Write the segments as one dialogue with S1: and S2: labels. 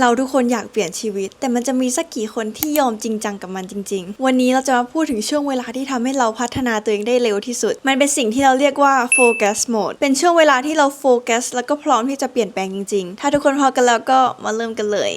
S1: เราทุกคนอยากเปลี่ยนชีวิต แต่มันจะมีสักกี่คนที่ยอมจริงจังกับมันจริง ๆ วันนี้เราจะมาพูดถึงช่วงเวลาที่ทำให้เราพัฒนาตัวเองได้เร็วที่สุด มันเป็นสิ่งที่เราเรียกว่า focus mode เป็นช่วงเวลาที่เราโฟกัสแล้วก็พร้อมที่จะเปลี่ยนแปลงจริง ๆ ถ้าทุกคนพร้อมกันแล้วก็มาเริ่มกันเลย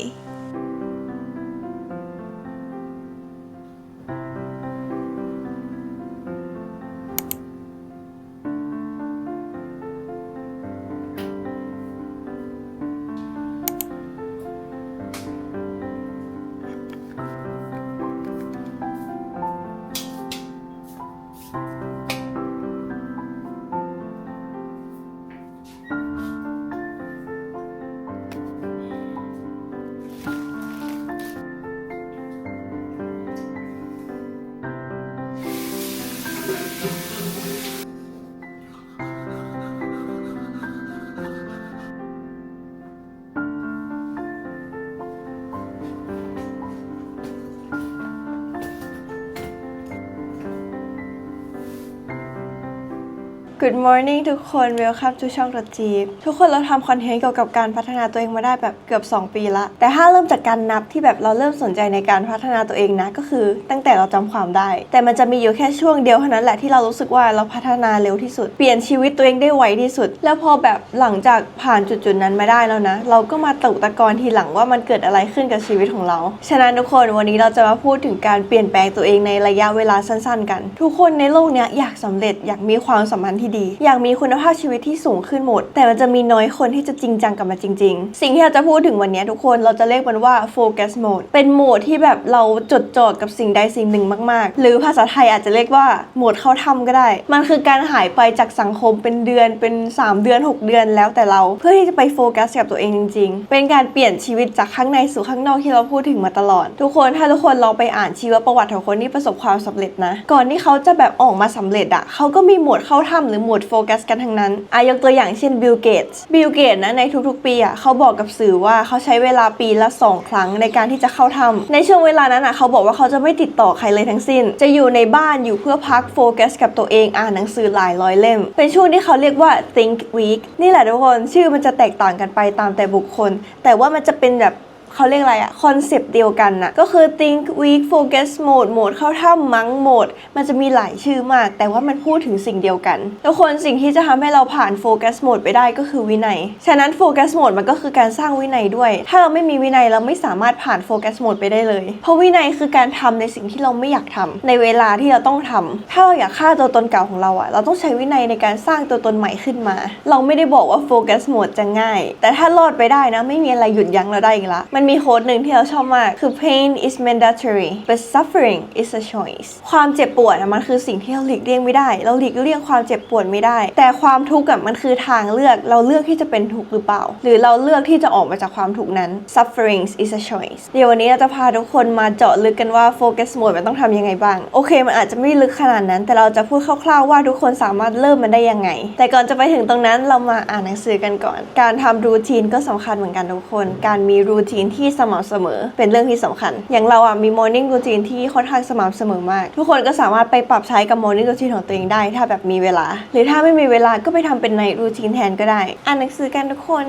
S1: Good morning ทุกคน Welcome to ช่องรถจีบทุกคนเราทำคอนเทนต์เกี่ยวกับการพัฒนาตัวเองมาได้แบบเกือบ 2 ปีละ แต่ถ้าเริ่มจากการนับที่แบบเราเริ่มสนใจในการพัฒนาตัวเองนะ ก็คือตั้งแต่เราจำความได้ แต่มันจะมีอยู่แค่ช่วงเดียวเท่านั้นแหละที่เรารู้สึกว่าเราพัฒนาเร็วที่สุด เปลี่ยนชีวิตตัวเองได้ไวที่สุด แล้วพอแบบหลังจากผ่านจุดๆนั้นมาได้แล้วนะ เราก็มาตกตะกอนทีหลังว่ามันเกิดอะไรขึ้นกับชีวิตของเรา ฉะนั้นทุกคนวันนี้เราจะมาพูดถึงการเปลี่ยนแปลงตัวเองในระยะเวลาสั้น ๆ กัน ทุกคนในโลกนี้อยากสำเร็จอยากมีความสัมพันธ์ที่ดี อยากมีคุณภาพชีวิตที่สูงขึ้นหมด แต่มันจะมีน้อยคนที่จะจริงจังกับมันจริง ๆ สิ่งที่เราจะพูดถึงวันนี้ทุกคนเราจะเรียกมันว่า focus mode เป็นโหมดที่แบบเราจดจ่อกับสิ่งใดสิ่งหนึ่งมากๆ หรือภาษาไทยอาจจะเรียกว่าโหมดเข้าถ้ำก็ได้ มันคือการหายไปจากสังคมเป็นเดือนเป็น 3 เดือน 6 เดือนแล้วแต่เรา เพื่อที่จะไปโฟกัสกับตัวเองจริง ๆ เป็นการเปลี่ยนชีวิตจากข้างในสู่ข้างนอกที่เราพูดถึงมาตลอด ทุกคนถ้าทุกคนลองไปอ่านชีวประวัติของคนที่ประสบความสำเร็จนะ ก่อนที่เขาจะแบบออกมาสำเร็จอะเขาก็มีโหมดเข้าถ้ำหรือหมดโฟกัสกันทั้งนั้นอายกตัวอย่างเช่นบิลเกตส์บิลเกตนะในทุกๆ ปีอะเขาบอกกับสื่อว่าเขาใช้เวลาปีละ 2 ครั้งในการที่จะเข้าถ้ำในช่วงเวลานั้นอะเขาบอกว่าเขาจะไม่ติดต่อใครเลยทั้งสิ้น จะอยู่ในบ้านอยู่เพื่อพักโฟกัสกับตัวเองอ่านหนังสือหลายร้อยเล่ม เป็นช่วงที่เขาเรียกว่า think week นี่แหละทุกคนชื่อมันจะแตกต่างกันไปตามแต่บุคคล แต่ว่ามันจะเป็นแบบ เขาเรียกอะไรอะคอนเซปต์เดียวกันนะก็คือ think week focus mode โหมดเข้าถ้ำมั้งโหมด มันจะมีหลายชื่อมาก แต่ว่ามันพูดถึงสิ่งเดียวกัน ทุกคนสิ่งที่จะทำให้เราผ่าน focus mode ไปได้ก็คือวินัย ฉะนั้น focus mode มันก็คือการสร้างวินัยด้วย ถ้าเราไม่มีวินัยเราไม่สามารถผ่าน focus mode ไปได้เลย เพราะวินัยคือการทำในสิ่งที่เราไม่อยากทำในเวลาที่เราต้องทำถ้าเราอยากฆ่าตัวตนเก่าของเราอะเราต้องใช้วินัยในการสร้างตัวตนใหม่ขึ้นมา เราไม่ได้บอกว่า focus mode จะง่าย แต่ถ้ารอดไปได้นะไม่มีอะไรหยุดยั้งเราได้อีกละมันมีโค้ดหนึ่งที่เราชอบมาก คือ pain is mandatory but suffering is a choice ความเจ็บปวดมันคือสิ่งที่เราหลีกเลี่ยงไม่ได้ เราหลีกเลี่ยงความเจ็บปวดไม่ได้ แต่ความทุกข์อะมันคือทางเลือก เราเลือกที่จะเป็นทุกข์หรือเปล่า หรือเราเลือกที่จะออกมาจากความทุกข์นั้น suffering is a choice เดี๋ยววันนี้เราจะพาทุกคนมาเจาะลึกกันว่า focus mode มันต้องทำยังไงบ้าง โอเค มันอาจจะไม่ลึกขนาดนั้น แต่เราจะพูดคร่าวๆว่าทุกคนสามารถเริ่มมันได้ยังไง แต่ก่อนจะไปถึงตรงนั้นเรามาอ่านหนังสือกันก่อน การทำรูทีนก็สำคัญเหมือนกันทุกคน การมีรูทีนที่สม่ำเสมอ เป็นเรื่องที่สำคัญ อย่างเราอะมี morning routine ที่ค่อนข้างสม่ำเสมอมาก ทุกคนก็สามารถไปปรับใช้กับ morning routine ของตัวเองได้ ถ้าแบบมีเวลา หรือถ้าไม่มีเวลาก็ไปทำเป็น night routine แทนก็ได้ อ่านหนังสือกันทุกคน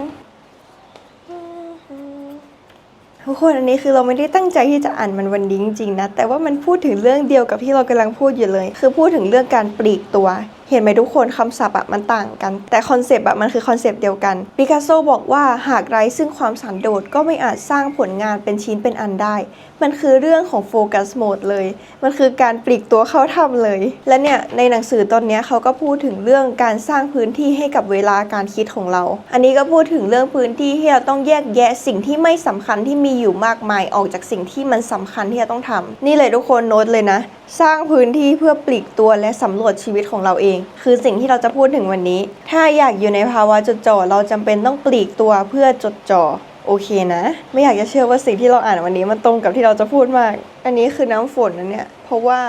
S1: ทุกคนอันนี้คือเราไม่ได้ตั้งใจที่จะอ่านมันวันนี้จริงๆนะ แต่ว่ามันพูดถึงเรื่องเดียวกับที่เรากำลังพูดอยู่เลย คือพูดถึงเรื่องการปลีกตัว เห็นไหมทุกคนคำศัพท์อะมันต่างกัน แต่คอนเซปต์อะมันคือคอนเซปต์เดียวกันปิกัสโซบอกว่าหากไร้ซึ่งความสันโดษก็ไม่อาจสร้างผลงานเป็นชิ้นเป็นอันได้ มันคือเรื่องของโฟกัสโหมดเลย มันคือการปลีกตัวเข้าทำเลย และเนี่ยในหนังสือตอนนี้เขาก็พูดถึงเรื่องการสร้างพื้นที่ให้กับเวลาการคิดของเรา อันนี้ก็พูดถึงเรื่องพื้นที่ที่เราต้องแยกแยะสิ่งที่ไม่สำคัญที่มีอยู่มากมายออกจากสิ่งที่มันสำคัญที่เราต้องทำนี่เลยทุกคนโน้ตเลยนะ สร้างพื้นที่เพื่อปลีกตัวและสำรวจชีวิตของเราเอง คือสิ่งที่เราจะพูดถึงวันนี้ ถ้าอยากอยู่ในภาวะจดจ่อเราจำเป็นต้องปลีกตัวเพื่อจดจ่อโอเคนะ ไม่อยากจะเชื่อว่าสิ่งที่เราอ่านวันนี้มันตรงกับที่เราจะพูดมาก อันนี้คือน้ำฝนนะเนี่ย เพราะว่า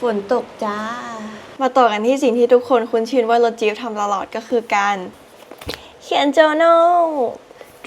S1: ฝนตกจ้า มาต่อกันที่สิ่งที่ทุกคนคุ้นชินว่ารถจี๊ปทำตลอดก็คือการ เขียน journal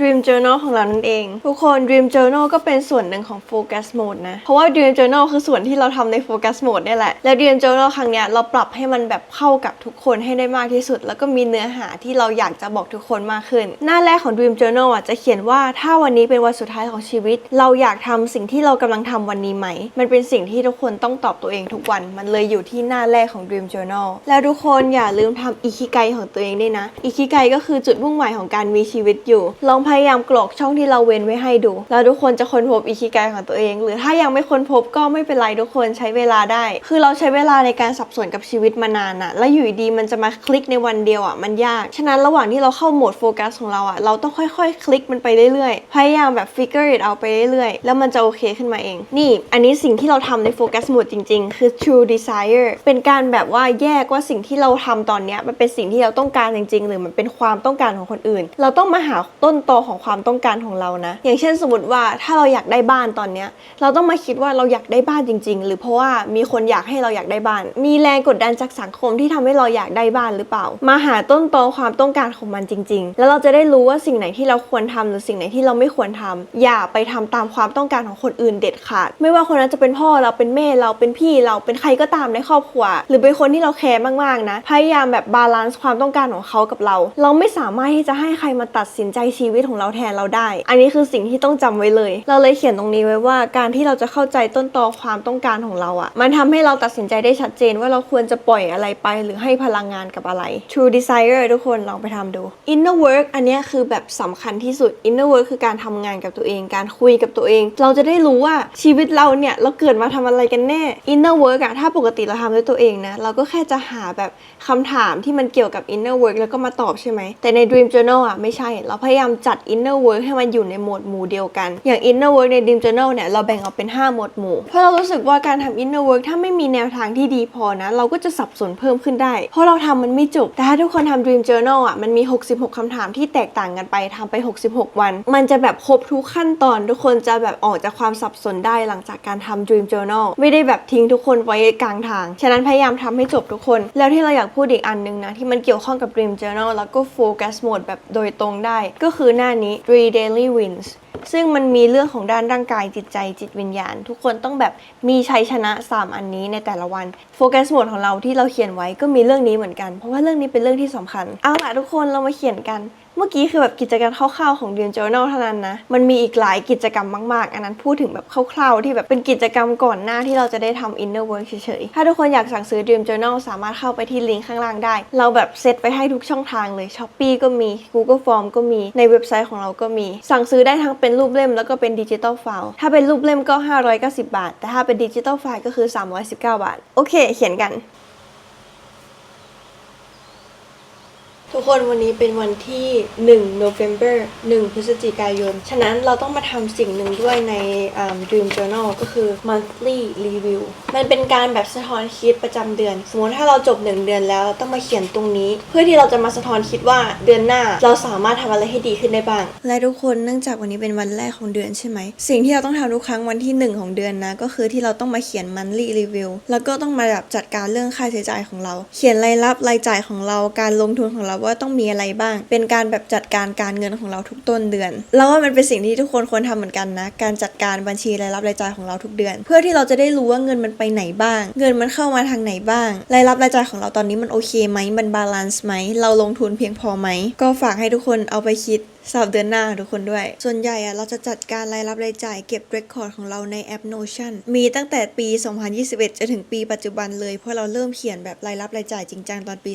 S1: Dream Journal ของเรานั่นเอง ทุกคน Dream Journal ก็เป็นส่วนหนึ่งของ Focus Mode นะ เพราะว่า Dream Journal คือส่วนที่เราทำใน Focus Mode นี่แหละ แล้ว Dream Journal ครั้งเนี้ยเราปรับให้มันแบบเข้ากับทุกคนให้ได้มากที่สุด แล้วก็มีเนื้อหาที่เราอยากจะบอกทุกคนมากขึ้น หน้าแรกของ Dream Journal อะจะเขียนว่าถ้าวันนี้เป็นวันสุดท้ายของชีวิต เราอยากทำสิ่งที่เรากำลังทำวันนี้ไหม มันเป็นสิ่งที่ทุกคนต้องตอบตัวเองทุกวัน มันเลยอยู่ที่หน้าแรกของ Dream Journal แล้วทุกคนอย่าลืมทำอิคิไกของตัวเองด้วยนะอิคิไกก็คือจุดมุ่งหมายของการมีชีวิตอยู่ลองพพยายามกรอกช่องที่เราเว้นไว้ให้ดู แล้วทุกคนจะค้นพบอิคิไกของตัวเอง หรือถ้ายังไม่ค้นพบก็ไม่เป็นไรทุกคนใช้เวลาได้ คือเราใช้เวลาในการสับสนกับชีวิตมานานอะแล้วอยู่ดีมันจะมาคลิกในวันเดียวอะมันยาก ฉะนั้นระหว่างที่เราเข้าโหมดโฟกัสของเราอะเราต้องค่อยๆ คลิกมันไปเรื่อยๆ พยายามแบบ figure it out ไปเรื่อยๆ แล้วมันจะโอเคขึ้นมาเอง นี่ อันนี้สิ่งที่เราทำในโฟกัสโหมดจริงๆ คือ true desire เป็นการแบบว่าแยกว่าสิ่งที่เราทำตอนเนี้ยมันเป็นสิ่งที่เราต้องการจริง ๆ หรือมันเป็นความต้องการของคนอื่น เราต้องมาหาต้นตอของความต้องการของเรานะ อย่างเช่นสมมติว่าถ้าเราอยากได้บ้านตอนเนี้ยเราต้องมาคิดว่าเราอยากได้บ้านจริง ๆ หรือเพราะว่ามีคนอยากให้เราอยากได้บ้าน มีแรงกดดันจากสังคมที่ทำให้เราอยากได้บ้านหรือเปล่า มาหาต้นตอความต้องการของมันจริง ๆ แล้วเราจะได้รู้ว่าสิ่งไหนที่เราควรทำหรือสิ่งไหนที่เราไม่ควรทำอย่าไปทำตามความต้องการของคนอื่นเด็ดขาด ไม่ว่าคนนั้นจะเป็นพ่อเราเป็นแม่เราเป็นพี่เราเป็นใครก็ตามในครอบครัว หรือเป็นคนที่เราแคร์มากๆนะพยายามแบบบาลานซ์ความต้องการของเขากับเรา เราไม่สามารถที่จะให้ใครมาตัดสินใจชีวิตของเราแทนเราได้ อันนี้คือสิ่งที่ต้องจำไว้เลย เราเลยเขียนตรงนี้ไว้ว่าการที่เราจะเข้าใจต้นตอความต้องการของเราอะมันทำให้เราตัดสินใจได้ชัดเจนว่าเราควรจะปล่อยอะไรไป หรือให้พลังงานกับอะไร True Desire ทุกคนลองไปทำดู Inner Work อันนี้คือแบบสำคัญที่สุด Inner Work คือการทำงานกับตัวเอง การคุยกับตัวเอง เราจะได้รู้ว่าชีวิตเราเนี่ยเราเกิดมาทำอะไรกันแน่ Inner Work อะถ้าปกติเราทำด้วยตัวเองนะเราก็แค่จะหาแบบคำถามที่มันเกี่ยวกับ Inner Work แล้วก็มาตอบใช่ไหมแต่ใน Dream Journal อะไม่ใช่เราพยายามจัด Inner Work ให้มันอยู่ในโหมดหมู่เดียวกัน อย่าง Inner Work ใน Dream Journal เนี่ย เราแบ่งออกเป็น 5 หมวดหมู่ เพราะเรารู้สึกว่าการทำ Inner Work ถ้าไม่มีแนวทางที่ดีพอนะ เราก็จะสับสนเพิ่มขึ้นได้ เพราะเราทำมันไม่จบ แต่ถ้าทุกคนทำ Dream Journal อะ มันมี 66คำถามที่แตกต่างกันไปทำไป 66 วัน มันจะแบบครบทุกขั้นตอน ทุกคนจะแบบออกจากความสับสนได้หลังจากการทำ Dream Journal ไม่ได้แบบทิ้งทุกคนไว้กลางทาง ฉะนั้นพยายามทำให้จบทุกคน แล้วที่เราอยากพูดอีกอันหนึงนะที่มันเกี่ยวข้องกับ Dream Journal แล้วก็ Focus Mode แบบโดยตรงได้ ก็คือหน้านี้ Three Daily Wins ซึ่งมันมีเรื่องของด้านร่างกายจิตใจจิตวิญญาณ ทุกคนต้องแบบมีชัยชนะ 3 อันนี้ในแต่ละวันโฟกัสหมดของเราที่เราเขียนไว้ก็มีเรื่องนี้เหมือนกัน เพราะว่าเรื่องนี้เป็นเรื่องที่สำคัญ เอาละทุกคนเรามาเขียนกัน เมื่อกี้คือแบบกิจกรรมคร่าวๆของ Dream Journal เท่านั้นนะ มันมีอีกหลายกิจกรรมมากๆ อันนั้นพูดถึงแบบคร่าวๆ ที่แบบเป็นกิจกรรมก่อนหน้าที่เราจะได้ทำ Inner Work เฉยๆ ถ้าทุกคนอยากสั่งซื้อ Dream Journal สามารถเข้าไปที่ลิงก์ข้างล่างได้ เราแบบเซตไว้ให้ทุกช่องทางเลย Shopee ก็มี Google Form ก็มี ในเว็บไซต์ของเราก็มี สั่งซื้อได้ทั้งเป็นรูปเล่มแล้วก็เป็นดิจิตอลไฟล์ ถ้าเป็นรูปเล่มก็ 590 บาท แต่ถ้าเป็นดิจิตอลไฟล์ก็คือ 319 บาท โอเค เขียนกัน ทุกคนวันนี้เป็นวันที่1 November 1 พฤศจิกายน ฉะนั้นเราต้องมาทำสิ่งหนึ่งด้วยใน Dream Journal ก็คือ monthly review มันเป็นการแบบสะท้อนคิดประจำเดือน สมมติถ้าเราจบ 1 เดือนแล้วต้องมาเขียนตรงนี้ เพื่อที่เราจะมาสะท้อนคิดว่าเดือนหน้าเราสามารถทำอะไรให้ดีขึ้นได้บ้าง และทุกคนเนื่องจากวันนี้เป็นวันแรกของเดือนใช่ไหม สิ่งที่เราต้องทำทุกครั้งวันที่ 1 ของเดือนนะ ก็คือที่เราต้องมาเขียน monthly review แล้วก็ต้องมาแบบจัดการเรื่องค่าใช้จ่ายของเรา เขียนรายรับรายจ่ายของเรา การลงทุนของเราว่าต้องมีอะไรบ้าง เป็นการแบบจัดการการเงินของเราทุกต้นเดือน แล้วว่ามันเป็นสิ่งที่ทุกคนควรทำเหมือนกันนะ การจัดการบัญชีรายรับรายจ่ายของเราทุกเดือน เพื่อที่เราจะได้รู้ว่าเงินมันไปไหนบ้าง เงินมันเข้ามาทางไหนบ้าง รายรับรายจ่ายของเราตอนนี้มันโอเคไหม มันบาลานซ์ไหม เราลงทุนเพียงพอไหม ก็ฝากให้ทุกคนเอาไปคิดสำหรับเดือนหน้าทุกคนด้วย ส่วนใหญ่อะเราจะจัดการรายรับรายจ่ายเก็บเรคคอร์ดของเราในแอป Notion มีตั้งแต่ปี 2021 จนถึงปีปัจจุบันเลย เพราะเราเริ่มเขียนแบบรายรับรายจ่ายจริงจังตอนปี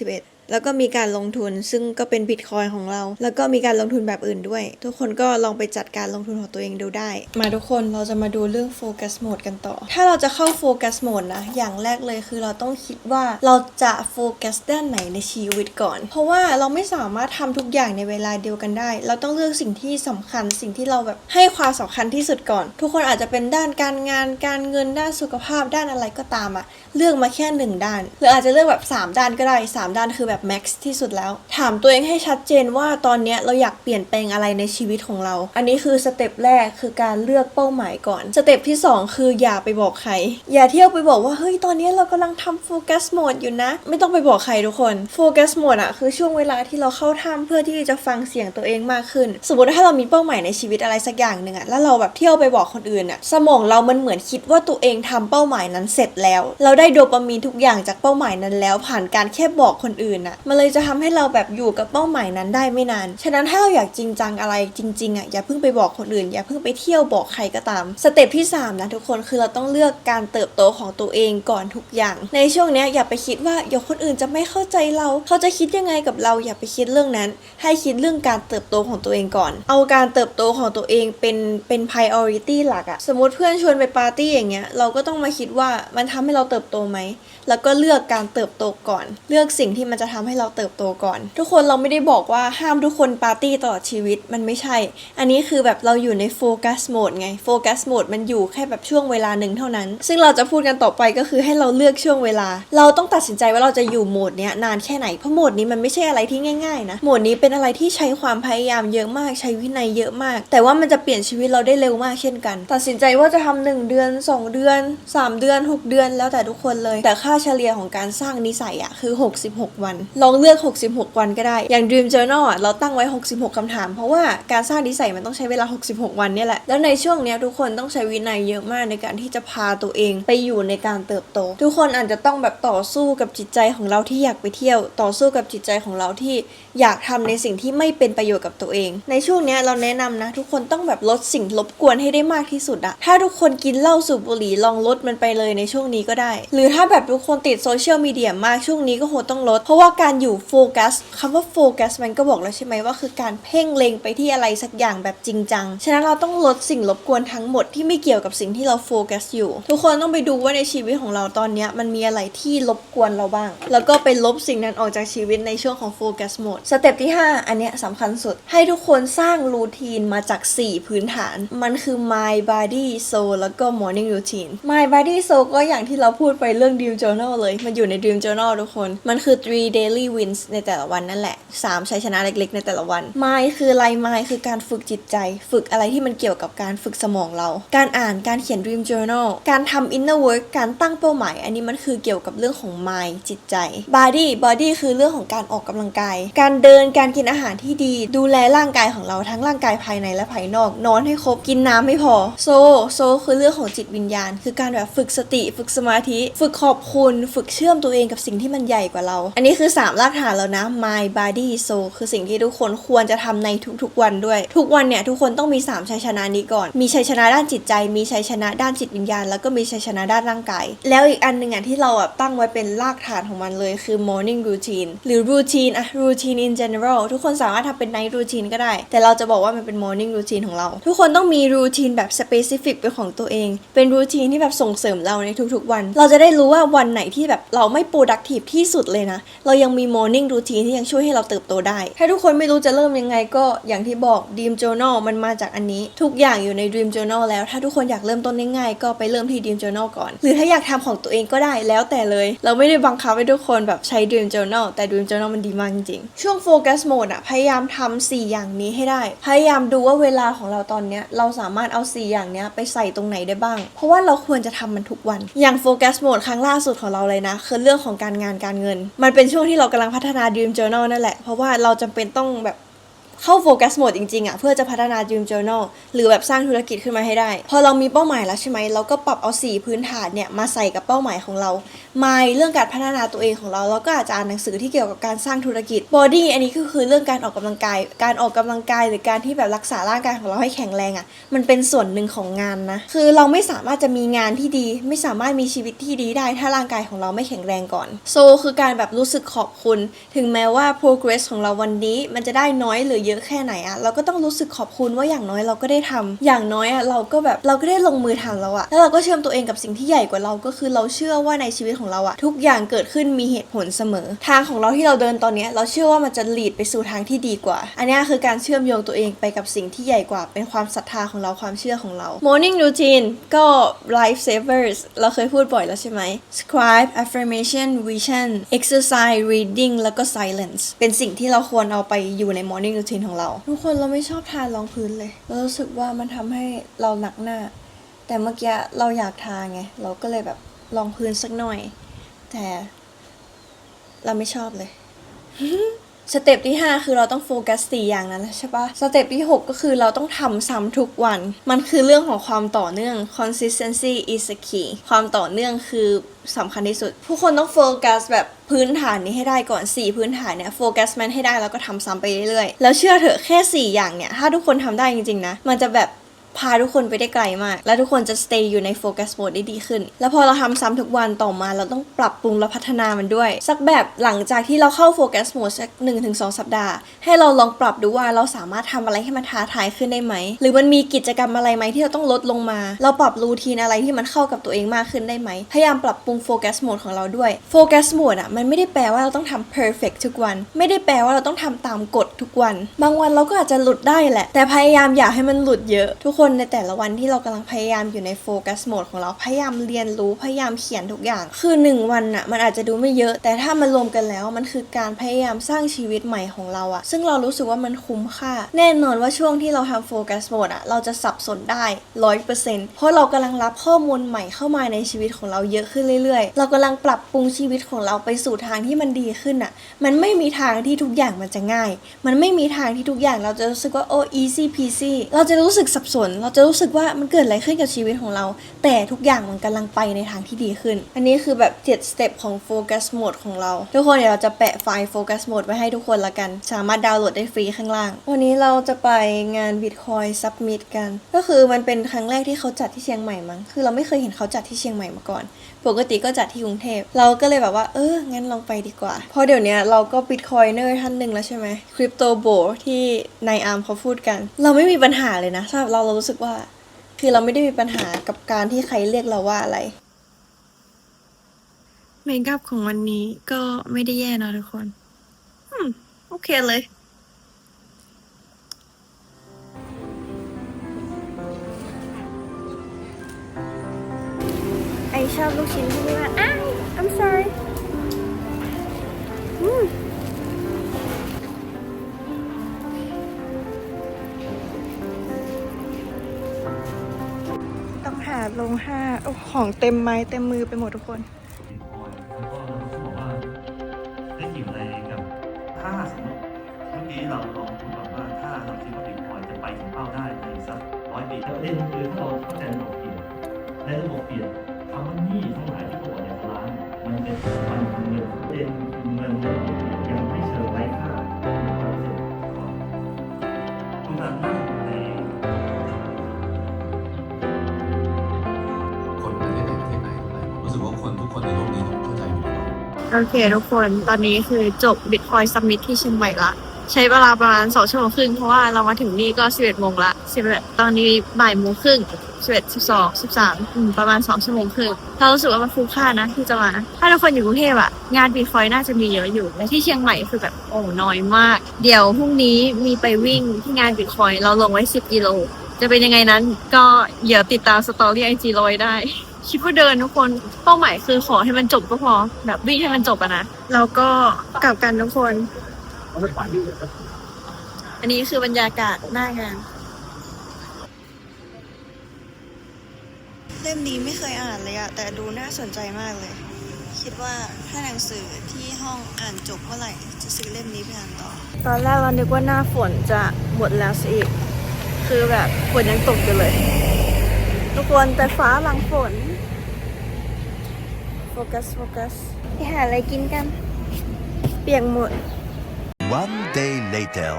S1: 2021 แล้วก็มีการลงทุนซึ่งก็เป็นบิตคอยของเรา แล้วก็มีการลงทุนแบบอื่นด้วย ทุกคนก็ลองไปจัดการลงทุนของตัวเองดูได้ มาทุกคนเราจะมาดูเรื่องโฟกัสโหมดกันต่อ ถ้าเราจะเข้าโฟกัสโหมดนะ อย่างแรกเลยคือเราต้องคิดว่าเราจะโฟกัสด้านไหนในชีวิตก่อน เพราะว่าเราไม่สามารถทำทุกอย่างในเวลาเดียวกันได้ เราต้องเลือกสิ่งที่สำคัญ สิ่งที่เราแบบให้ความสำคัญที่สุดก่อน ทุกคนอาจจะเป็นด้านการงาน การเงิน ด้านสุขภาพ ด้านอะไรก็ตามอะเลือกมาแค่หนึ่งด้าน หรืออาจจะเลือกแบบสามด้านก็ได้สามด้านคือแบบแบบแม็กซ์ที่สุดแล้ว ถามตัวเองให้ชัดเจนว่าตอนนี้เราอยากเปลี่ยนแปลงอะไรในชีวิตของเรา อันนี้คือสเต็ปแรกคือการเลือกเป้าหมายก่อน สเต็ปที่สองคืออย่าไปบอกใคร อย่าเที่ยวไปบอกว่าเฮ้ยตอนนี้เรากำลังทำโฟกัสโหมดอยู่นะ ไม่ต้องไปบอกใครทุกคนโฟกัสโหมดอะคือช่วงเวลาที่เราเข้าถ้ำเพื่อที่จะฟังเสียงตัวเองมากขึ้น สมมติถ้าเรามีเป้าหมายในชีวิตอะไรสักอย่างหนึ่งอะแล้วเราแบบเที่ยวไปบอกคนอื่นอะสมองเรามันเหมือนคิดว่าตัวเองทำเป้าหมายนั้นเสร็จแล้ว เราได้โดปามีนทุกอย่างจากเป้าหมายนั้นแล้ว ผ่านการแค่บอกคนอื่นอะมันเลยจะทำให้เราแบบอยู่กับเป้าหมายนั้นได้ไม่นาน ฉะนั้นถ้าเราอยากจริงจังอะไรจริงๆอะอย่าเพิ่งไปบอกคนอื่น อย่าเพิ่งไปเที่ยวบอกใครก็ตาม สเต็ปที่สามนะทุกคนคือเราต้องเลือกการเติบโตของตัวเองก่อนทุกอย่าง ในช่วงเนี้ยอย่าไปคิดว่าเดี๋ยวคนอื่นจะไม่เข้าใจเรา เขาจะคิดยังไงกับเราอย่าไปคิดเรื่องนั้น ให้คิดเรื่องการเติบโตของตัวเองก่อน เอาการเติบโตของตัวเองเป็นเป็น priority หลักอะสมมติเพื่อนชวนไปปาร์ตี้อย่างเงี้ยเราก็ต้องมาคิดว่ามันทำให้เราเติบโตไหม แล้วก็เลือกการเติบโตก่อน เลือกสิ่งที่มันจะทำให้เราเติบโตก่อน ทุกคนเราไม่ได้บอกว่าห้ามทุกคนปาร์ตี้ตลอดชีวิตมันไม่ใช่ อันนี้คือแบบเราอยู่ในโฟกัสโหมดไงโฟกัสโหมดมันอยู่แค่แบบช่วงเวลาหนึ่งเท่านั้น ซึ่งเราจะพูดกันต่อไปก็คือให้เราเลือกช่วงเวลา เราต้องตัดสินใจว่าเราจะอยู่โหมดเนี้ยนานแค่ไหนเพราะโหมดนี้มันไม่ใช่อะไรที่ง่ายๆนะโหมดนี้เป็นอะไรที่ใช้ความพยายามเยอะมากใช้วินัยเยอะมาก แต่ว่ามันจะเปลี่ยนชีวิตเราได้เร็วมากเช่นกัน ตัดสินใจว่าจะทำหนึ่งเดือนสองเดือนสามเดือนหกเดือน แล้วแต่ทุกคนเลย แต่ค่าเฉลี่ยของการสร้างนิสัยอะคือ 66 วัน ลองเลือก 66 วันก็ได้ อย่าง Dream Journal อะเราตั้งไว้ 66คำถาม เพราะว่าการสร้างนิสัยมันต้องใช้เวลา 66 วันเนี่ยแหละ แล้วในช่วงเนี้ยทุกคนต้องใช้วินัยเยอะมากในการที่จะพาตัวเองไปอยู่ในการเติบโต ทุกคนอาจจะต้องแบบต่อสู้กับจิตใจของเราที่อยากไปเที่ยว ต่อสู้กับจิตใจของเราที่อยากทำในสิ่งที่ไม่เป็นประโยชน์กับตัวเอง ในช่วงเนี้ยเราแนะนำนะ ทุกคนต้องแบบลดสิ่งรบกวนให้ได้มากที่สุดอะถ้าทุกคนกินเหล้าสูบบุหรี่ลองลดมันไปเลยในช่วงนี้ก็ได้ หรือถ้าแบบทุกคนคนติดโซเชียลมีเดียมากช่วงนี้ก็โหต้องลด เพราะว่าการอยู่โฟกัสคำว่าโฟกัสมันก็บอกแล้วใช่ไหมว่าคือการเพ่งเล็งไปที่อะไรสักอย่างแบบจริงจัง ฉะนั้นเราต้องลดสิ่งรบกวนทั้งหมดที่ไม่เกี่ยวกับสิ่งที่เราโฟกัสอยู่ ทุกคนต้องไปดูว่าในชีวิตของเราตอนนี้มันมีอะไรที่รบกวนเราบ้าง แล้วก็ไปลบสิ่งนั้นออกจากชีวิตในช่วงของโฟกัสโหมดสเต็ปที่ 5 อันเนี้ยสำคัญสุด ให้ทุกคนสร้างรูทีนมาจาก 4 พื้นฐาน มันคือ my body soul แล้วก็ morning routine my body soul ก็อย่างที่เราพูดไปเรื่อง dream journal เลย มันอยู่ใน dream journal ทุกคน มันคือ three daily wins ในแต่ละวันนั่นแหละ 3 ชัยชนะเล็กๆ ในแต่ละวัน my คืออะไร my คือการฝึกจิตใจ ฝึกอะไรที่มันเกี่ยวกับการฝึกสมองเรา การอ่านการเขียน dream journal การทำ inner work การตั้งเป้าหมาย อันนี้มันคือเกี่ยวกับเรื่องของ mind จิตใจ body body คือเรื่องของการออกกำลังกาย การเดินการกินอาหารที่ดี ดูแลร่างกายของเราทั้งร่างกายภายในและภายนอก นอนให้ครบกินน้ำให้พอ โซโซคือเรื่องของจิตวิญญาณ คือการแบบฝึกสติ ฝึกสมาธิ ฝึกขอบคุณฝึกเชื่อมตัวเองกับสิ่งที่มันใหญ่กว่าเรา อันนี้คือ 3 รากฐานแล้วนะ mind body soul คือสิ่งที่ทุกคนควรจะทำในทุกๆวันด้วย ทุกวันเนี่ยทุกคนต้องมี 3 ชัยชนะนี้ก่อน มีชัยชนะด้านจิตใจ มีชัยชนะด้านจิตวิญญาณ แล้วก็มีชัยชนะด้านร่างกาย แล้วอีกอันหนึ่งอะที่เราอะตั้งไว้เป็นรากฐานของมันเลยคือ morning routine หรือ routine อะ routine in general ทุกคนสามารถทำเป็น night routine ก็ได้ แต่เราจะบอกว่ามันเป็น morning routine ของเรา ทุกคนต้องมี routine แบบ specific เป็นของตัวเอง เป็น routine ที่แบบส่งเสริมเราในทุกๆวัน เราจะได้รู้ว่าวันไหนที่แบบเราไม่ productive ที่สุดเลยนะ เรายังมี morning routine ที่ยังช่วยให้เราเติบโตได้ ถ้าทุกคนไม่รู้จะเริ่มยังไงก็อย่างที่บอก dream journal มันมาจากอันนี้ ทุกอย่างอยู่ใน dream journal แล้ว ถ้าทุกคนอยากเริ่มต้นง่ายๆก็ไปเริ่มที่ dream journal ก่อน หรือถ้าอยากทำของตัวเองก็ได้แล้วแต่เลย เราไม่ได้บังคับให้ทุกคนแบบใช้ dream journal แต่ dream journal มันดีมากจริงๆช่วง focus mode อะพยายามทำ4อย่างนี้ให้ได้ พยายามดูว่าเวลาของเราตอนเนี้ยเราสามารถเอา 4 อย่างเนี้ยไปใส่ตรงไหนได้บ้าง เพราะว่าเราควรจะทำมันทุกวัน อย่าง focus mode ครั้งล่าสุดของเราเลยนะ คือเรื่องของการงานการเงิน มันเป็นช่วงที่เรากำลังพัฒนา dream journal นั่นแหละ เพราะว่าเราจำเป็นต้องแบบ เข้าโฟกัสโหมดจริงๆอะเพื่อจะพัฒนา Dream Journal หรือแบบสร้างธุรกิจขึ้นมาให้ได้ พอเรามีเป้าหมายแล้วใช่ไหมเราก็ปรับเอา 4 พื้นฐานเนี่ยมาใส่กับเป้าหมายของเรามาเรื่องการพัฒนาตัวเองของเราเราก็อาจจะอ่านหนังสือที่เกี่ยวกับการสร้างธุรกิจ Body อันนี้ก็คือเรื่องการออกกำลังกาย การออกกำลังกายหรือการที่แบบรักษาร่างกายของเราให้แข็งแรงอะมันเป็นส่วนหนึ่งของงานนะคือเราไม่สามารถจะมีงานที่ดี ไม่สามารถมีชีวิตที่ดีได้ ถ้าร่างกายของเราไม่แข็งแรงก่อนโซคือการแบบรู้สึกขอบคุณ ถึงแม้ว่า progress ของเราวันนี้มันจะได้น้อยหรือเยอะเยอะแค่ไหนอะเราก็ต้องรู้สึกขอบคุณว่าอย่างน้อยเราก็ได้ทำอย่างน้อยอะเราก็แบบเราก็ได้ลงมือทำแล้วอะแล้วเราก็เชื่อมตัวเองกับสิ่งที่ใหญ่กว่าเราก็คือเราเชื่อว่าในชีวิตของเราอะทุกอย่างเกิดขึ้นมีเหตุผลเสมอ ทางของเราที่เราเดินตอนนี้เราเชื่อว่ามันจะลีดไปสู่ทางที่ดีกว่า อันนี้คือการเชื่อมโยงตัวเองไปกับสิ่งที่ใหญ่กว่า เป็นความศรัทธาของเราความเชื่อของเรา morning routine ก็ life savers เราเคยพูดบ่อยแล้วใช่ไหม scribe affirmation vision exercise reading แล้วก็ silence เป็นสิ่งที่เราควรเอาไปอยู่ใน morning routine ของเรา ทุกคนเราไม่ชอบทารองพื้นเลย เรารู้สึกว่ามันทำให้เราหนักหน้า แต่เมื่อกี้เราอยากทาไง เราก็เลยแบบรองพื้นสักหน่อย แต่เราไม่ชอบเลย สเต็ปที่ 5 คือเราต้องโฟกัสสี่อย่างนั้นแหละใช่ปะสเต็ปที่ 6 ก็คือเราต้องทำซ้ำทุกวัน มันคือเรื่องของความต่อเนื่อง consistency is the key ความต่อเนื่องคือสำคัญที่สุด ผู้คนต้องโฟกัสแบบพื้นฐานนี้ให้ได้ก่อน 4 พื้นฐานเนี่ยโฟกัสมันให้ได้แล้วก็ทำซ้ำไปเรื่อยๆ แล้วเชื่อเถอะแค่ 4 อย่างเนี่ย ถ้าทุกคนทำได้จริงๆนะ มันจะแบบ พาทุกคนไปได้ไกลมาก และทุกคนจะ stay อยู่ในโฟกัสโหมดได้ดีขึ้น แล้วพอเราทำซ้ำทุกวันต่อมาเราต้องปรับปรุงและพัฒนามันด้วย สักแบบหลังจากที่เราเข้าโฟกัสโหมดสัก1-2 สัปดาห์ ให้เราลองปรับดูว่าเราสามารถทำอะไรให้มันท้าทายขึ้นได้ไหม หรือมันมีกิจกรรมอะไรไหมที่เราต้องลดลงมา เราปรับรูทีนอะไรที่มันเข้ากับตัวเองมากขึ้นได้ไหม พยายามปรับปรุงโฟกัสโหมดของเราด้วยโฟกัสโหมดอะมันไม่ได้แปลว่าเราต้องทำ perfect ทุกวัน ไม่ได้แปลว่าเราต้องทำตามกฎทุกวัน บางวันเราก็อาจจะหลุดได้แหละ แต่พยายามอย่าให้มันหลุดเยอะทุกคนคนในแต่ละวันที่เรากำลังพยายามอยู่ในโฟกัสโหมดของเราพยายามเรียนรู้พยายามเขียนทุกอย่าง คือหนึ่งวันอะมันอาจจะดูไม่เยอะ แต่ถ้ามันรวมกันแล้วมันคือการพยายามสร้างชีวิตใหม่ของเราอะซึ่งเรารู้สึกว่ามันคุ้มค่า แน่นอนว่าช่วงที่เราทำโฟกัสโหมดอะเราจะสับสนได้ร้อยเปอร์เซ็นต์เพราะเรากำลังรับข้อมูลใหม่เข้ามาในชีวิตของเราเยอะขึ้นเรื่อยๆ เรากำลังปรับปรุงชีวิตของเราไปสู่ทางที่มันดีขึ้นอะมันไม่มีทางที่ทุกอย่างมันจะง่าย มันไม่มีทางที่ทุกอย่างเราจะรู้สึกว่าโอ้ easy peasy เราจะรู้สึกสับสนเราจะรู้สึกว่ามันเกิดอะไรขึ้นกับชีวิตของเรา แต่ทุกอย่างมันกำลังไปในทางที่ดีขึ้น อันนี้คือแบบ7 step ของโฟกัสโหมดของเรา ทุกคนเดี๋ยวเราจะแปะไฟล์โฟกัสโหมดไว้ให้ทุกคนละกัน สามารถดาวน์โหลดได้ฟรีข้างล่าง วันนี้เราจะไปงาน Bitcoin Summit กัน ก็คือมันเป็นครั้งแรกที่เขาจัดที่เชียงใหม่มั้ง คือเราไม่เคยเห็นเขาจัดที่เชียงใหม่มาก่อน ปกติก็จัดที่กรุงเทพ เราก็เลยแบบว่า เออ งั้นลองไปดีกว่า เพราะเดี๋ยวนี้เราก็บิตคอยเนอร์ท่านหนึ่งแล้วใช่ไหมคริปโตโบที่นายอาร์มเขาพูดกัน เราไม่มีปัญหาเลยนะสำหรับเราเรารู้สึกว่า คือเราไม่ได้มีปัญหากับการที่ใครเรียกเราว่าอะไร เมคอัพของวันนี้ก็ไม่ได้แย่นะทุกคน อืม โอเคเลย ชอบลูกชิ้นที่นี่มากอ้าว I'm sorry อืมต้องหาลงห้าโอ้ของเต็มไม้เต็มมือไปหมดทุกคน
S2: ได้เกี่ยวอะไรกับถ้าสมมติเมื่อกี้เราลองพูดแบบว่าถ้าเราคิดว่าบิตคอยจะไปถึงเป้าได้ในสักร้อยปีประเด็นคือถ้าเราเข้าใจระบบเปลี่ยนในระบบเปลี่ยน คำว่าหนี้ทั้งหลายที่เขาบอกในตลาดเนี่ยมันเป็นมันคือเงินเด็นเงินในระเปลี่ยนยังไม่เชิงไร้ค่าร้อยเปอร์เซ็นต์ก่อนคุณกำลังนั่งใน
S3: คนประเทศไหนประเทศไหนอะไรผมรู้สึกว่าคนทุกคนในโลกนี้ต้องเข้าใจบิตคอน
S4: โอเคทุกคนตอนนี้คือจบ Bitcoin Summit ที่เชียงใหม่ละ ใช้เวลาประมาณ2ชั่วโมงครึ่งเพราะว่าเรามาถึงนี่ก็11โมงละ11ตอนนี้บ่ายโมงครึ่ง11 12 13อืมประมาณ2ชั่วโมงครึ่งเรารู้สึกว่ามันคุ้มค่านะที่จะมาถ้าทุกคนอยู่กรุงเทพอะงาน Bitcoin น่าจะมีเยอะอยู่และที่เชียงใหม่คือแบบโอ้น้อยมาก เดี๋ยวพรุ่งนี้มีไปวิ่งที่งาน Bitcoin เราลงไว้10กิโลจะเป็นยังไงนั้นก็เดี๋ยวติดตามสตอรี่ไอจีลอยได้คิดว่าเดินทุกคนเป้าหมายคือขอให้มันจบก็พอแบบวิ่งให้มันจบอะนะแล้วก็กลับกันทุกคน อันนี้คือบรรยากาศหน้างาน
S1: เล่มนี้ไม่เคยอ่านเลยอะแต่ดูน่าสนใจมากเลย คิดว่าถ้าหนังสือที่ห้องอ่านจบเมื่อไหร่จะซื้อเล่มนี้ไปอ่านต่อ ตอนแรกเรานึกว่าหน้าฝนจะหมดแล้วซะอีก คือแบบฝนยังตกอยู่เลย ทุกคนแต่ฟ้าหลังฝน โฟกัส โฟกัสไปหาอะไรกินกัน เปียกหมด
S5: One day later.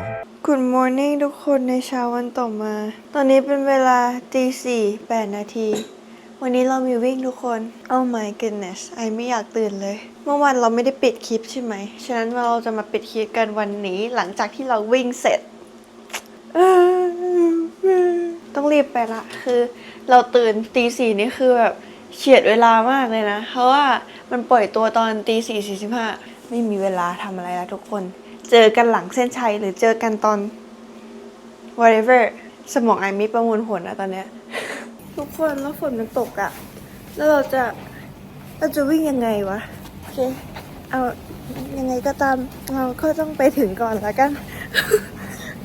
S1: Good morning ทุกคนในเช้าวันต่อมา ตอนนี้เป็นเวลาตีสี่แปดนาที วันนี้เรามีวิ่งทุกคน Oh my goodness ไอไม่อยากตื่นเลย เมื่อวานเราไม่ได้ปิดคลิปใช่ไหม ฉะนั้นเราจะมาปิดคลิปกันวันนี้หลังจากที่เราวิ่งเสร็จ ต้องรีบไปละ คือ เราตื่นตีสี่นี่คือแบบเฉียดเวลามากเลยนะ เพราะว่ามันปล่อยตัวตอนตีสี่สี่สิบห้าไม่มีเวลาทำอะไรแล้วทุกคน เจอกันหลังเส้นชัยหรือเจอกันตอน whatever สมองไอมีประมวลผลอะตอนเนี้ย ทุกคนแล้วฝนมันตกอะแล้วเราจะเราจะวิ่งยังไงวะ โอเค เอายังไงก็ตามเราก็ต้องไปถึงก่อนแล้วกัน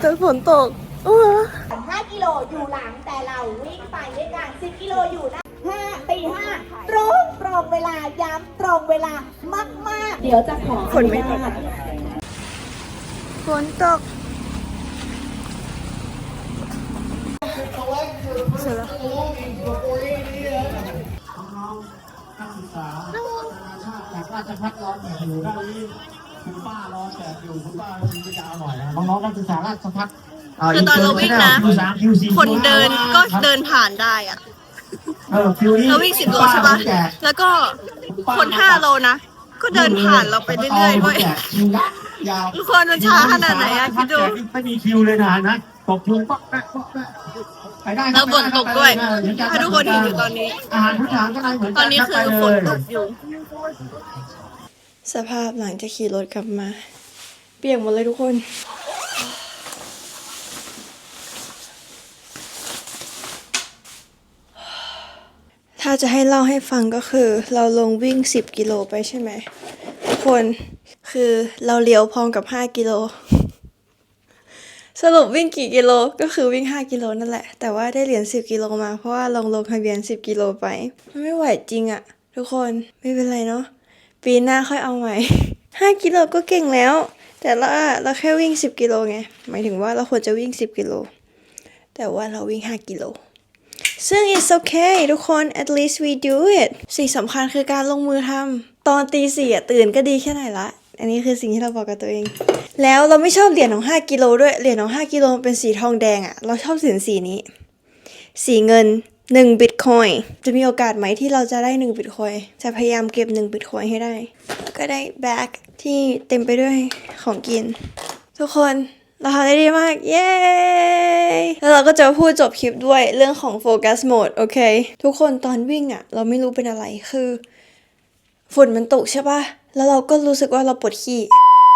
S1: จนฝนตกอ้ว
S6: 5กิโลอยู่หลังแต่เราวิ่งไปด้วยกัน 10 กิโลอยู่หน้า5ตี5ตรงตรงเวลาย้ำตรงเวลามาก ๆ เดี๋ยวจะขอ
S1: ฝนไม่ตก ฝนตกเสร็จแล้ว
S7: จากราชพัฒน์รอแจกอยู่ด้านนี้คุณป้ารอแจกอยู่คุณป้าคุณจะเอาหน่อยนะน้องๆนักศึกษาราชพัฒน์
S4: คือตอนเราวิ่งนะ
S7: คิวสามคิวสี่
S4: คนเดินก็
S7: ครับ
S4: เดินผ่านได้อะ
S7: เออคิวนี้
S4: เราวิ่งสิบโลใช่ปะ
S7: แจก
S4: แล้วก็คนห้าโลนะ ก็เดินผ่านเราไปเรื่อยๆด้วย
S7: แจกคิวยยาว
S4: ทุกคนมันช้าขนาดไหนอะคิดดู
S7: ไม่มีคิวเลยนะนะตกคิวป๊อกแป๊กป๊อกแป๊กไปได้ครับ
S4: แล้วฝนตกด้วย
S7: ไปได้เหมือกั
S4: ให้ทุกคนเห็นอยู่ตอนนี้
S7: อาหารทุกอย่างก็ได้เหมือน
S4: ต
S7: กั
S4: อนนี้คือ
S7: รับ
S4: ฝน
S7: ไป
S4: ต
S7: เลย
S4: กอยู่
S1: สภาพหลังจากขี่รถกลับมา เปียกหมดเลยทุกคนถ้าจะให้เล่าให้ฟังก็คือ เราลงวิ่ง 10 กิโลไปใช่ไหมทุกคน คือเราเลี้ยวพร้อมกับ 5 กิโล สรุปวิ่งกี่กิโลก็คือวิ่ง 5 กิโลนั่นแหละ แต่ว่าได้เหรียญ10 กิโลมา เพราะว่าลงลงทะเบียน 10 กิโลไป มันไม่ไหวจริงอะทุกคนไม่เป็นไรเนาะปีหน้าค่อยเอาใหม่ 5 กิโลก็เก่งแล้ว แต่ละเราแค่วิ่ง 10 กิโลไงหมายถึงว่าเราควรจะวิ่ง 10 กิโล แต่ว่าเราวิ่ง 5 กิโลซึ่ง it's okay ทุกคน at least we do it สิ่งสำคัญคือการลงมือทำ ตอนตีสี่ตื่นก็ดีแค่ไหนละ อันนี้คือสิ่งที่เราบอกกับตัวเอง แล้วเราไม่ชอบเหรียญของ 5 กิโลด้วย เหรียญของ 5 กิโลเป็นสีทองแดงอะเราชอบสีสีนี้ สีเงิน1บิตคอยจะมีโอกาสไหมที่เราจะได้1บิตคอยจะพยายามเก็บ1บิตคอยให้ได้ ก็ได้แบ็คที่เต็มไปด้วยของกิน ทุกคนเราทำได้ดีมาก เย้ แล้วเราก็จะพูดจบคลิปด้วยเรื่องของโฟกัสโหมด โอเค ทุกคนตอนวิ่งอะเราไม่รู้เป็นอะไรคือฝนมันตกใช่ปะ แล้วเราก็รู้สึกว่าเราปวดขี้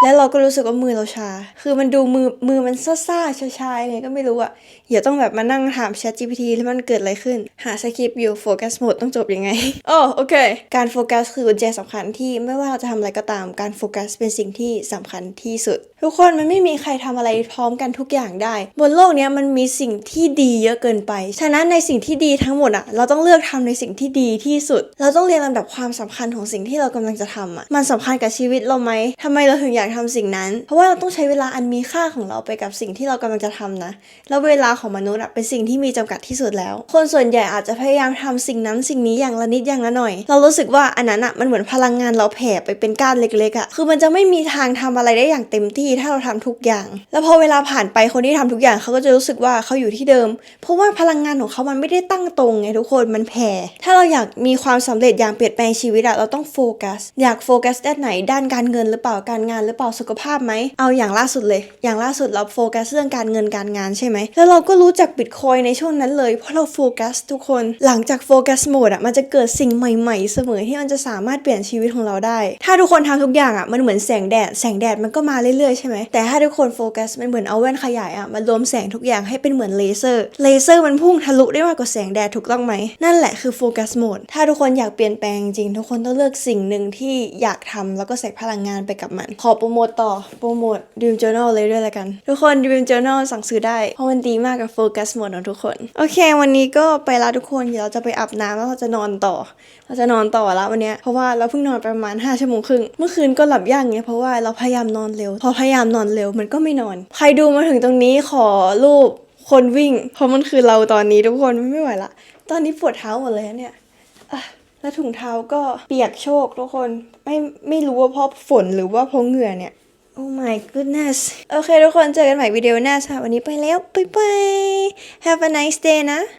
S1: แล้วเราก็รู้สึกว่ามือเราชา คือมันดูมือมือมันซ่าๆชาๆยังไงก็ไม่รู้อะอย่าต้องแบบมานั่งถาม Chat GPT แล้วมันเกิดอะไรขึ้น หาสคริปต์อยู่โฟกัสหมดต้องจบยังไงโอ้โอเค การโฟกัสคือกุญแจสำคัญที่ไม่ว่าเราจะทำอะไรก็ตาม การโฟกัสเป็นสิ่งที่สำคัญที่สุด ทุกคนมันไม่มีใครทำอะไรพร้อมกันทุกอย่างได้ บนโลกนี้มันมีสิ่งที่ดีเยอะเกินไป ฉะนั้นในสิ่งที่ดีทั้งหมดอะเราต้องเลือกทำในสิ่งที่ดีที่สุด เราต้องเรียนลำดับความสำคัญของสิ่งที่เรากำลังจะทำอะมันสำคัญกับชีวิตเราไหมทำไมเราถึงอยากทำสิ่งนั้น เพราะว่าเราต้องใช้เวลาอันมีค่าของเราไปกับสิ่งที่เรากำลังจะทำนะ แล้วเวลาของมนุษย์เป็นสิ่งที่มีจำกัดที่สุดแล้ว คนส่วนใหญ่อาจจะพยายามทำสิ่งนั้นสิ่งนี้อย่างละนิดอย่างละหน่อย เรารู้สึกว่าอันนั้นอะมันเหมือนพลังงานเราแผ่ไปเป็นก้านเล็กๆอะคือมันจะไม่มีทางทำอะไรได้อย่างเต็มที่ถ้าเราทำทุกอย่าง แล้วพอเวลาผ่านไปคนที่ทำทุกอย่างเขาก็จะรู้สึกว่าเขาอยู่ที่เดิม เพราะว่าพลังงานของเขามันไม่ได้ตั้งตรงไงทุกคนมันแผ่ถ้าเราอยากมีความสำเร็จอย่างเปลี่ยนแปลงชีวิตอะเราต้องโฟกัสอยากโฟกัสด้านไหนด้านการเงินหรือเปล่าการงานหรือเปล่าสุขภาพไหม เอาอย่างล่าสุดเลย อย่างล่าสุดเราโฟกัสเรื่องการเงินการงานใช่ไหม แล้วเราก็รู้จักบิตคอยในช่วงนั้นเลย เพราะเราโฟกัสทุกคน หลังจากโฟกัสโหมดอะ มันจะเกิดสิ่งใหม่ ๆ เสมอที่มันจะสามารถเปลี่ยนชีวิตของเราได้ ถ้าทุกคนทำทุกอย่างอะ มันเหมือนแสงแดด แสงแดดมันก็มาเรื่อยๆใช่ไหม แต่ถ้าทุกคนโฟกัส มันเหมือนเอาแว่นขยายอะ มันรวมแสงทุกอย่างให้เป็นเหมือนเลเซอร์ เลเซอร์มันพุ่งทะลุได้มากกว่าแสงแดดถูกต้องไหม นั่นแหละคือโฟกัสโหมด ถ้าทุกคนอยากเปลี่ยนแปลงจริง ทุกคนต้องเลือกสิ่งหนึ่งที่อยากทำแล้วก็ใส่พลังงานไปกับมัน ขอโปรโมตต่อ โปรโมท Dream Journal เลยด้วยละกัน ทุกคน Dream Journal สั่งซื้อได้ เพราะมันดีมากกับโฟกัสหมดของทุกคน โอเค วันนี้ก็ไปละทุกคนเดี๋ยวเราจะไปอาบน้ำแล้วเราจะนอนต่อ เราจะนอนต่อแล้ววันเนี้ยเพราะว่าเราเพิ่งนอนประมาณ5ชั่วโมงครึ่งเมื่อคืนก็หลับยากไงเพราะว่าเราพยายามนอนเร็ว พอพยายามนอนเร็วมันก็ไม่นอน ใครดูมาถึงตรงนี้ขอรูปคนวิ่ง เพราะมันคือเราตอนนี้ทุกคนไม่ไหวละ ตอนนี้ปวดเท้าหมดเลยเนี่ยอะ แล้วถุงเท้าก็เปียกโชกทุกคน ไม่ไม่รู้ว่าเพราะฝนหรือว่าเพราะเหงื่อเนี่ย Oh my goodness โอเคทุกคนเจอกันใหม่วิดีโอหน้าค่ะวันนี้ไปแล้ว บ๊ายบาย Have a nice day นะ